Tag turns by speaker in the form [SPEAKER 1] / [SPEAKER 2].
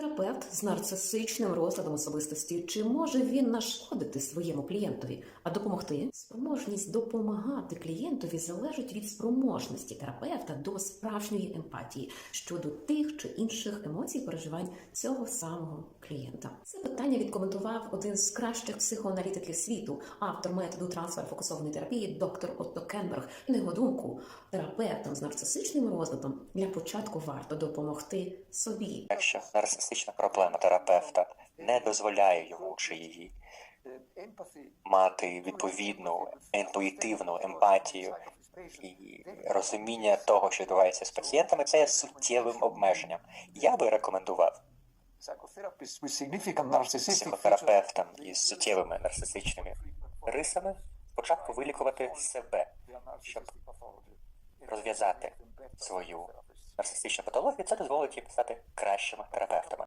[SPEAKER 1] Терапевт з нарцисичним розладом особистості, чи може він нашкодити своєму клієнтові, а допомогти? Спроможність допомагати клієнтові залежить від спроможності терапевта до справжньої емпатії щодо тих чи інших емоцій переживань цього самого клієнта. Це питання відкоментував один з кращих психоаналітиків світу, автор методу трансфер-фокусованої терапії, доктор Отто Кенберг. На його думку, терапевтам з нарцисичним розладом для початку варто допомогти собі.
[SPEAKER 2] Якщо нарцисична проблема терапевта не дозволяє йому чи її мати відповідну інтуїтивну емпатію і розуміння того, що відбувається з пацієнтами, це є суттєвим обмеженням. Я би рекомендував психотерапевтам із суттєвими нарцисичними рисами спочатку вилікувати себе, щоб розв'язати свою нарцисичну патологію, це дозволить їм стати кращими терапевтами.